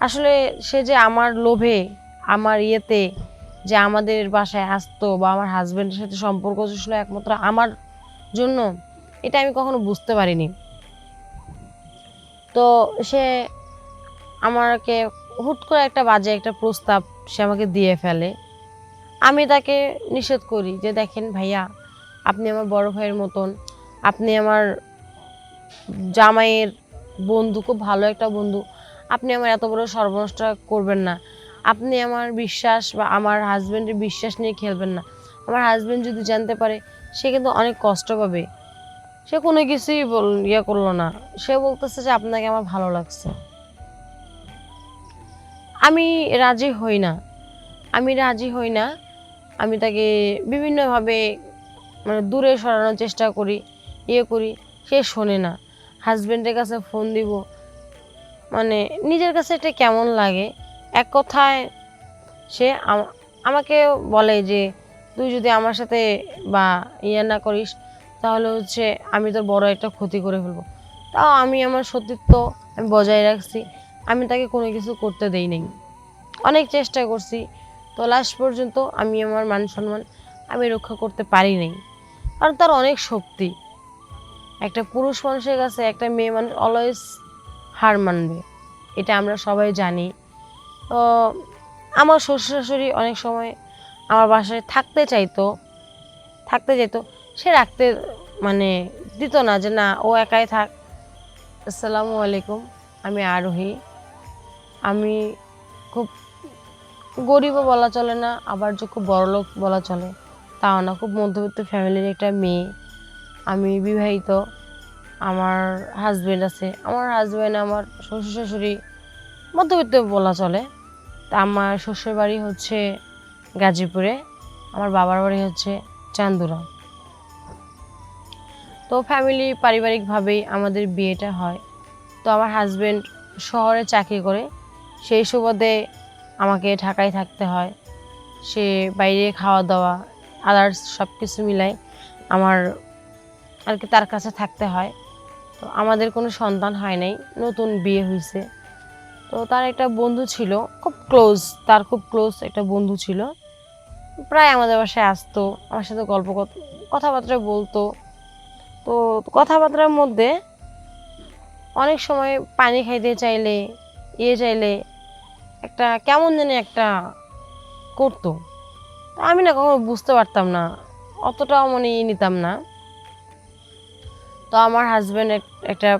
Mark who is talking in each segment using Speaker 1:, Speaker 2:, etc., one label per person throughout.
Speaker 1: আসলে সে যে আমার লোভে, আমার ইয়েতে যে আমাদের বাসায় আসতো বা আমার হাজবেন্ডের সাথে সম্পর্ক ছিল একমাত্র আমার জন্য, এটা আমি কখনো বুঝতে পারিনি। তো সে আমাকে হুট করে একটা বাজে একটা প্রস্তাব সে আমাকে দিয়ে ফেলে। আমি তাকে নিষেধ করি যে, দেখেন ভাইয়া, আপনি আমার বড় ভাইয়ের মতন, আপনি আমার জামাইয়ের বন্ধু, খুব ভালো একটা বন্ধু আপনি আমার এত বড় সর্বনষ্ট করবেন না। আপনি আমার বিশ্বাস বা আমার হাজব্যান্ডের বিশ্বাস নিয়ে খেলবেন না। আমার হাজব্যান্ড যদি জানতে পারে, সে কিন্তু অনেক কষ্ট পাবে। সে কোনো কিছুই বল ইয়ে করল না। সে বলতেছে যে আপনাকে আমার ভালো লাগছে। আমি রাজি হই না। আমি রাজি হই না। আমি তাকে বিভিন্নভাবে মানে দূরে সরানোর চেষ্টা করি ইয়ে করি। সে শোনে না। হাজব্যান্ডের কাছে ফোন দিব। মানে নিজের কাছে এটা কেমন লাগে? এক কথায় সে আম- আমাকে বলে যে, তুই যদি আমার সাথে বা ইয়ে না করিস, তাহলে হচ্ছে আমি তোর বড় একটা ক্ষতি করে ফেলব। তাও আমি আমার সতীত্ব আমি বজায় রাখছি। আমি তাকে কোনো কিছু করতে দেই নাই। অনেক চেষ্টা করছি। তো লাস্ট পর্যন্ত আমি আমার মান সম্মান আমি রক্ষা করতে পারি নাই। কারণ তার অনেক শক্তি। একটা পুরুষ মানুষের কাছে একটা মেয়ে মানুষ অলওয়েজ হার মানবে। এটা আমরা সবাই জানি। তো, আমার শ্বশুর শাশুড়ি অনেক সময় আমার বাসায় থাকতে চাইতো থাকতে চাইতো, সে রাখতে মানে দিত না যে না, ও একাই থাক। আসসালামু আলাইকুম, আমি আরোহী। আমি খুব গরিবও বলা চলে না, আবার যে খুব বড়লোক বলা চলে, তাও না। খুব মধ্যবিত্ত ফ্যামিলির একটা মেয়ে। আমি বিবাহিত। আমার হাজবেন্ড আছে, আমার হাজব্যান্ড আমার শ্বশুর শাশুড়ি মধ্যবিত্ত বলা চলে। তা আমার শ্বশুর বাড়ি হচ্ছে গাজীপুরে, আমার বাবার বাড়ি হচ্ছে চান্দুরা। তো ফ্যামিলি পারিবারিকভাবেই আমাদের বিয়েটা হয়। তো আমার হাজবেন্ড শহরে চাকরি করে, সেই সুবাদে আমাকে ঢাকায় থাকতে হয়। সে বাইরে খাওয়া দাওয়া আদার্স সব কিছু মিলাই আমার আর কি তার কাছে থাকতে হয়। তো আমাদের কোনো সন্তান হয় নাই, নতুন বিয়ে হয়েছে তো তার একটা বন্ধু ছিল, খুব ক্লোজ তার খুব ক্লোজ একটা বন্ধু ছিল। প্রায় আমাদের বাসায় আসতো, আমার সাথে গল্প কথাবার্তা বলতো। তো কথাবার্তার মধ্যে অনেক সময় পানি খাইতে চাইলে ইয়ে চাইলে একটা কেমন যেন একটা করতো। আমি না কখনো বুঝতে পারতাম না, অতটাও মানে নিতাম না। তো আমার হাজব্যান্ড একটা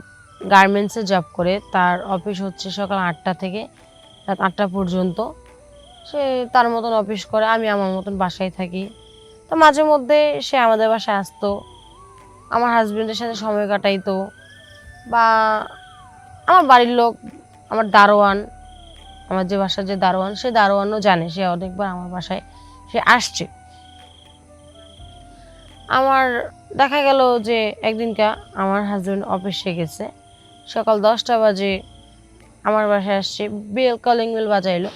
Speaker 1: গার্মেন্টসে জব করে। তার অফিস হচ্ছে সকাল আটটা থেকে রাত আটটা পর্যন্ত। সে তার মতন অফিস করে, আমি আমার মতন বাসায় থাকি। তো মাঝে মধ্যে সে আমাদের বাসায় আসতো। আমার হাজব্যান্ডের সাথে সময় কাটাইতো। বা আমার বাড়ির লোক, আমার দারোয়ান, আমার যে বাসার যে দারোয়ান, সে দারোয়ানও জানে, সে অনেকবার আমার বাসায়, সে আসছে। আমার দেখা গেল যে একদিনকা আমার হাজব্যান্ড অফিসে গেছে। সকাল দশটা বাজে আমার বাসায় আসছে। বেল কলিং বেল বাজাইলো।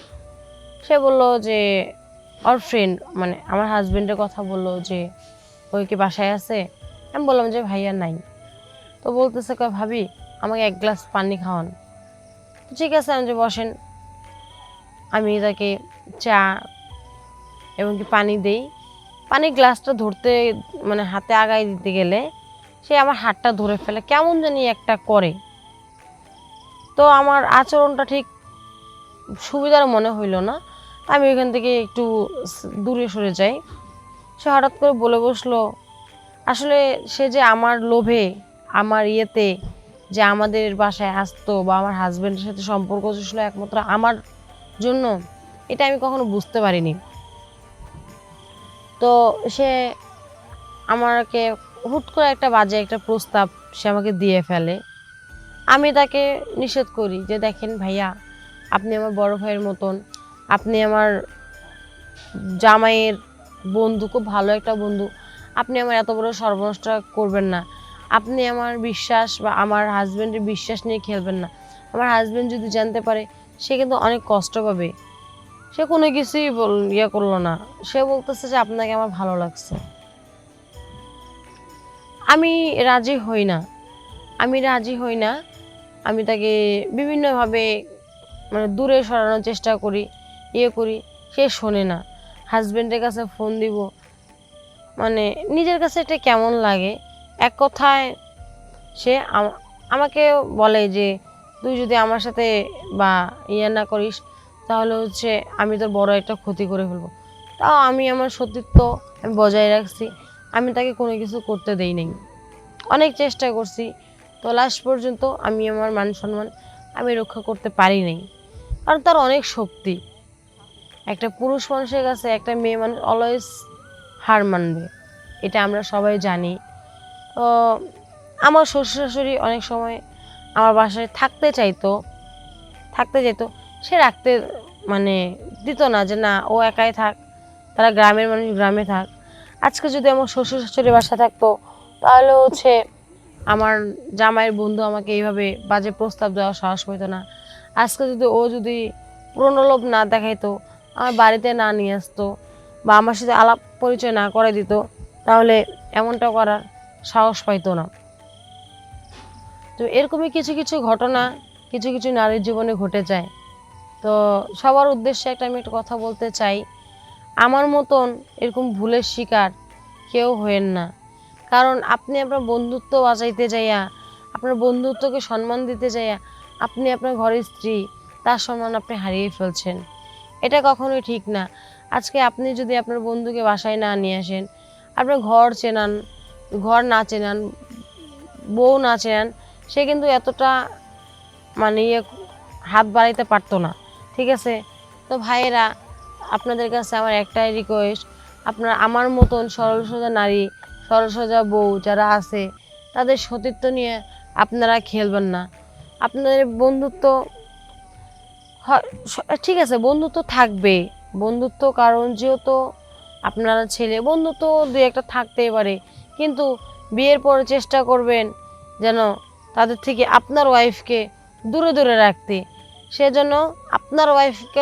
Speaker 1: সে বলল যে ওর ফ্রেন্ড মানে আমার হাজব্যান্ডের কথা বলল যে, ওই কি বাসায় আছে? আমি বললাম যে, ভাইয়া নাই। তো বলতেছে কয়, ভাবি, আমাকে এক গ্লাস পানি খাওয়ান। ঠিক আছে, আমি যে বসেন। আমি তাকে চা এবং কি পানি দেই। পানির গ্লাসটা ধরতে মানে হাতে আগায় দিতে গেলে সে আমার হাতটা ধরে ফেলে, কেমন জানি একটা করে। তো আমার আচরণটা ঠিক সুবিধার মনে হইল না। আমি ওইখান থেকে একটু দূরে সরে যাই। সে হঠাৎ করে বলে বসল, আসলে সে যে আমার লোভে, আমার ইয়েতে যে আমাদের বাসায় আসতো বা আমার হাজব্যান্ডের সাথে সম্পর্ক ছিল একমাত্র আমার জন্য, এটা আমি কখনো বুঝতে পারিনি। তো সে আমাকে হুট করে একটা বাজে একটা প্রস্তাব সে আমাকে দিয়ে ফেলে। আমি তাকে নিষেধ করি যে, দেখেন ভাইয়া, আপনি আমার বড় ভাইয়ের মতন। আপনি আমার জামাইয়ের বন্ধু, খুব ভালো একটা বন্ধু। আপনি আমার এত বড় সর্বনষ্ট করবেন না। আপনি আমার বিশ্বাস বা আমার হাজব্যান্ডের বিশ্বাস নিয়ে খেলবেন না। আমার হাজব্যান্ড যদি জানতে পারে, সে কিন্তু অনেক কষ্ট পাবে। সে কোনো কিছুই বল ইয়ে করল না। সে বলতেছে যে, আপনাকে আমার ভালো লাগছে। আমি রাজি হই না। আমি রাজি হই না। আমি তাকে বিভিন্নভাবে মানে দূরে সরানোর চেষ্টা করি ইয়ে করি। সে শোনে না। হাজব্যান্ডের কাছে ফোন দিব। মানে নিজের কাছে এটা কেমন লাগে? এক কথায় সে আম- আমাকে বলে যে, তুই যদি আমার সাথে বা ইয়ে না করিস তাহলে হচ্ছে আমি তোর বড় একটা ক্ষতি করে ফেলব। তাও আমি আমার সতীত্ব আমি বজায় রাখছি, আমি তাকে কোনো কিছু করতে দেই নাই। অনেক চেষ্টা করছি, তো লাস্ট পর্যন্ত আমি আমার মান সম্মান আমি রক্ষা করতে পারি নাই। কারণ তার অনেক শক্তি। একটা পুরুষ মানুষের কাছে একটা মেয়ে মানুষ অলওয়েজ হার মানবে, এটা আমরা সবাই জানি। তো আমার শ্বশুর শাশুড়ি অনেক সময় আমার বাসায় থাকতে চাইতো, থাকতে যেত সে রাখতে মানে দিত না যে না, ও একাই থাক, তারা গ্রামের মানুষ গ্রামে থাক। আজকে যদি আমার শ্বশুর শাশুড়ি বাসা থাকতো, তাহলে হচ্ছে আমার জামাইয়ের বন্ধু আমাকে এইভাবে বাজে প্রস্তাব দেওয়ার সাহস পেতো না। আজকে যদি ও যদি পুরনো লোভ না দেখাইতো, আমার বাড়িতে না নিয়ে আসতো বা আমার সাথে আলাপ পরিচয় না করে দিত, তাহলে এমনটা করার সাহস পাইতো না। তো এরকমই কিছু কিছু ঘটনা, কিছু কিছু নারীর জীবনে ঘটে যায়। তো সবার উদ্দেশ্যে একটা আমি একটা কথা বলতে চাই। আমার মতন এরকম ভুলের শিকার কেউ হয়েন না। কারণ আপনি আপনার বন্ধুত্ব বাঁচাইতে যাইয়া, আপনার বন্ধুত্বকে সম্মান দিতে যাইয়া আপনি আপনার ঘরের স্ত্রী, তার সম্মান আপনি হারিয়ে ফেলছেন। এটা কখনোই ঠিক না। আজকে আপনি যদি আপনার বন্ধুকে বাসায় না নিয়ে আসেন, আপনার ঘর চেনান, ঘর না চেনান, বউ না চেনান, সে কিন্তু এতটা মানে ইয়ে হাত বাড়াইতে পারতো না। ঠিক আছে? তো ভাইয়েরা, আপনাদের কাছে আমার একটাই রিকোয়েস্ট আপনারা আমার মতন সরল সোজা নারী, সরল সোজা বউ যারা আছে, তাদের সতীত্ব নিয়ে আপনারা খেলবেন না। আপনাদের বন্ধুত্ব ঠিক আছে, বন্ধুত্ব থাকবে। বন্ধুত্ব কারণ যেহেতু আপনারা ছেলে, বন্ধুত্ব দু একটা থাকতেই পারে। কিন্তু বিয়ের পরে চেষ্টা করবেন যেন তাদের থেকে আপনার ওয়াইফকে দূরে দূরে রাখতে। সেজন্য আপনার ওয়াইফকে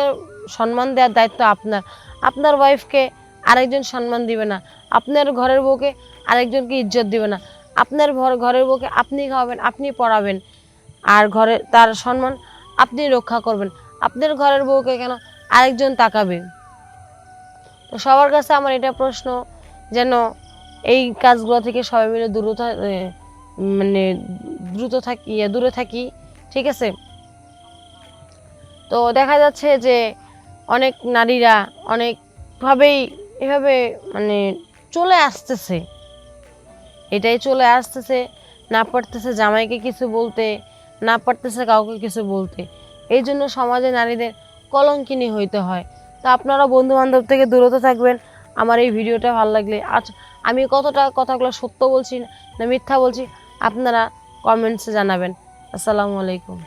Speaker 1: সম্মান দেওয়ার দায়িত্ব আপনার। আপনার ওয়াইফকে আরেকজন সম্মান দিবে না। আপনার ঘরের বউকে আরেকজনকে ইজ্জত দিবে না। আপনার ঘর- ঘরের বউকে আপনি খাওয়াবেন, আপনি পড়াবেন। আর ঘরে তার সম্মান আপনি রক্ষা করবেন। আপনার ঘরের বউকে কেন আরেকজন তাকাবে? তো সবার কাছে আমার এটা প্রশ্ন, যেন এই কাজগুলো থেকে সবাই মিলে দূরত মানে দ্রুত থাকি দূরে থাকি, ঠিক আছে? তো দেখা যাচ্ছে যে অনেক নারীরা অনেকভাবেই এভাবে মানে চলে আসতেছে। এটাই চলে আসতেছে, না পারতেছে জামাইকে কিছু বলতে, না পারতেছে কাউকে কিছু বলতে। এই জন্য সমাজে নারীদের কলঙ্কিনী হইতে হয়। তো আপনারা বন্ধু বান্ধব থেকে দূরত থাকবেন। আমার এই ভিডিওটা ভালো লাগলে আজ আমি কতটা কথাগুলো সত্য বলছি না মিথ্যা বলছি আপনারা কমেন্টসে জানাবেন। আসসালামু আলাইকুম।